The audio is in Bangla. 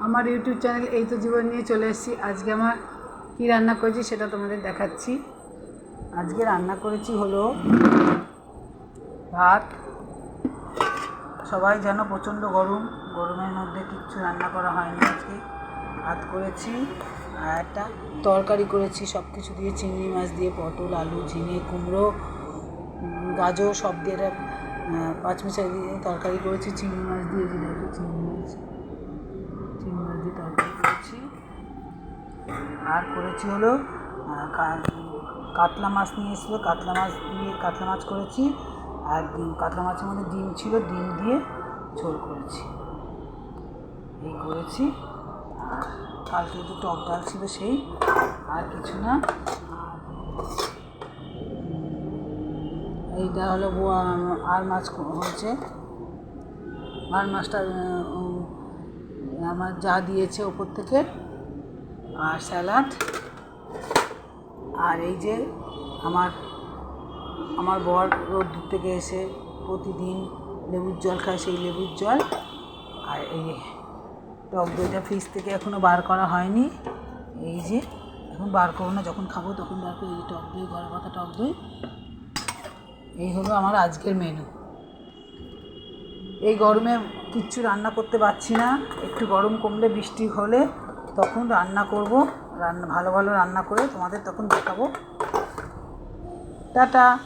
আমার ইউটিউব চ্যানেল এই তো জীবন নিয়ে চলে এসেছি। আজকে আমার কী রান্না করেছি সেটা তোমাদের দেখাচ্ছি। আজকে রান্না করেছি হলো ভাত। সবাই যেন প্রচণ্ড গরম। গরমের মধ্যে কিচ্ছু রান্না করা হয়নি আজকে। ভাত করেছি আর একটা তরকারি করেছি। সব কিছু দিয়ে চিংড়ি মাছ দিয়ে পটল আলু ঝিঙে কুমড়ো গাজর সব দিয়ে একটা আহ, পাঁচমিশালি দিয়ে তরকারি করেছি। চিংড়ি মাছ দিয়ে যে চিংড়ি মাছ চিংড়ি মাছ দিয়ে তরকারি করেছি আর করেছি হলো কাতলা মাছ নিয়ে এসেছিল। কাতলা মাছ দিয়ে কাতলা মাছ করেছি। আর ডিম কাতলা মাছের মধ্যে ডিম ছিল, ডিম দিয়ে ঝোল করেছি। এই করেছি। আর কালকে একটু টক ডাল ছিল সেই, আর কিছু না। এইটা হলো আর মাছ হয়েছে। আর মাছটা আমার যা দিয়েছে ওপর থেকে আর স্যালাড। আর এই যে আমার আমার বর রোদ্দুর থেকে এসে প্রতিদিন লেবুর জল খায়, সেই লেবুর জল। আর এই টক দইটা ফ্রিজ থেকে এখনও বার করা হয়নি। এই যে এখন বার করব না, যখন খাব তখন বার করে। এই টক দই, গরম পাতা টক দই। এই হলো আমার আজকের মেনু এই গরমে কিচ্ছু রান্না করতে পারছি না। একটু গরম কমলে, বৃষ্টি হলে তখন রান্না করব। রান্না ভালো ভালো রান্না করে তোমাদের তখন দেখাবো। টাটা।